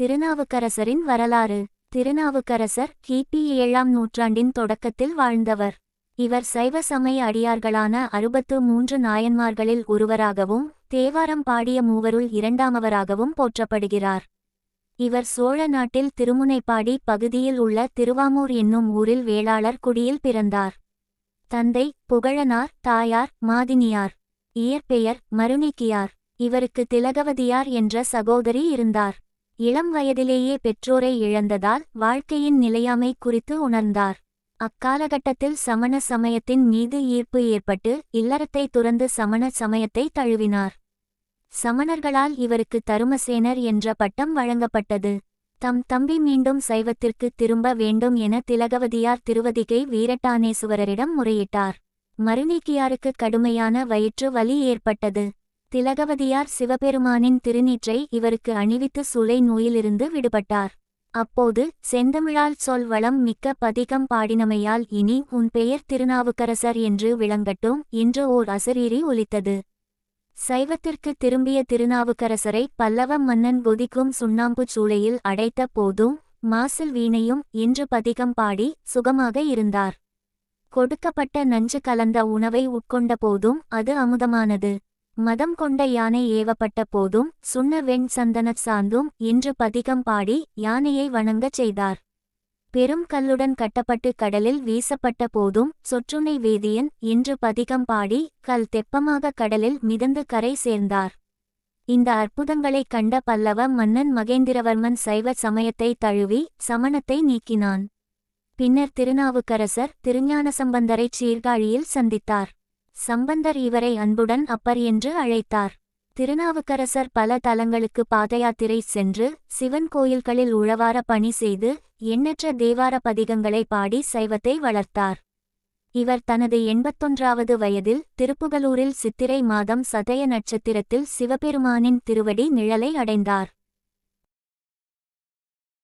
திருநாவுக்கரசரின் வரலாறு. திருநாவுக்கரசர் கிபி ஏழாம் நூற்றாண்டின் தொடக்கத்தில் வாழ்ந்தவர். இவர் சைவ சமய அடியார்களான அறுபத்து மூன்று நாயன்மார்களில் ஒருவராகவும் தேவாரம் பாடிய மூவருள் இரண்டாமவராகவும் போற்றப்படுகிறார். இவர் சோழ நாட்டில் திருமுனைப்பாடி பகுதியில் உள்ள திருவாமூர் என்னும் ஊரில் வேளாளர் குடியில் பிறந்தார். தந்தை புகழனார் தாயார் மாதினியார். இயற்பெயர் மருணிக்கியார். இவருக்கு திலகவதியார் என்ற சகோதரி இருந்தார். இளம் வயதிலேயே பெற்றோரை இழந்ததால் வாழ்க்கையின் நிலையாமை குறித்து உணர்ந்தார். அக்காலகட்டத்தில் சமண சமயத்தின் மீது ஈர்ப்பு ஏற்பட்டு இல்லறத்தை துறந்து சமண சமயத்தை தழுவினார். சமணர்களால் இவருக்கு தருமசேனர் என்ற பட்டம் வழங்கப்பட்டது. தம் தம்பி மீண்டும் சைவத்திற்கு திரும்ப வேண்டும் என திலகவதியார் திருவதிகை வீரட்டானேசுவரரிடம் முறையிட்டார். மருநீக்கியாருக்கு கடுமையான வயிற்று வலி ஏற்பட்டது. திலகவதியார் சிவபெருமானின் திருநீற்றை இவருக்கு அணிவித்து சுளை நோயிலிருந்து விடுபட்டார். அப்போது செந்தமிழால் சொல் வளம் மிக்க பதிகம் பாடினமையால் இனி உன் பெயர் திருநாவுக்கரசர் என்று விளங்கட்டும் என்று ஓர் அசரீரி ஒலித்தது. சைவத்திற்கு திரும்பிய திருநாவுக்கரசரை பல்லவ மன்னன் கொதிக்கும் சுண்ணாம்புச் சூளையில் அடைத்த போதும் மாசில் வீணையும் என்று பதிகம் பாடி சுகமாக இருந்தார். கொடுக்கப்பட்ட நஞ்சு கலந்த உணவை உட்கொண்ட போதும் அது அமுதமானது. மதம் கொண்ட யானை ஏவப்பட்ட போதும் சுண்ண வெண் சந்தனச் சாந்தும் என்று பதிகம் பாடி யானையை வணங்கச் செய்தார். பெரும் கல்லுடன் கட்டப்பட்டு கடலில் வீசப்பட்ட போதும் சொற்றுணை வேதியன் என்று பதிகம் பாடி கல் தெப்பமாக கடலில் மிதந்து கரை சேர்ந்தார். இந்த அற்புதங்களைக் கண்ட பல்லவ மன்னன் மகேந்திரவர்மன் சைவ சமயத்தை தழுவி சமணத்தை நீக்கினான். பின்னர் திருநாவுக்கரசர் திருஞானசம்பந்தரைச் சீர்காழியில் சந்தித்தார். சம்பந்தர் இவரை அன்புடன் அப்பர் என்று அழைத்தார். திருநாவுக்கரசர் பல தலங்களுக்கு பாதயாத்திரை சென்று சிவன் கோயில்களில் உழவார பணி செய்து எண்ணற்ற தேவார பதிகங்களை பாடி சைவத்தை வளர்த்தார். இவர் தனது எண்பத்தொன்றாவது வயதில் திருப்புகலூரில் சித்திரை மாதம் சதய நட்சத்திரத்தில் சிவபெருமானின் திருவடி நிழலை அடைந்தார்.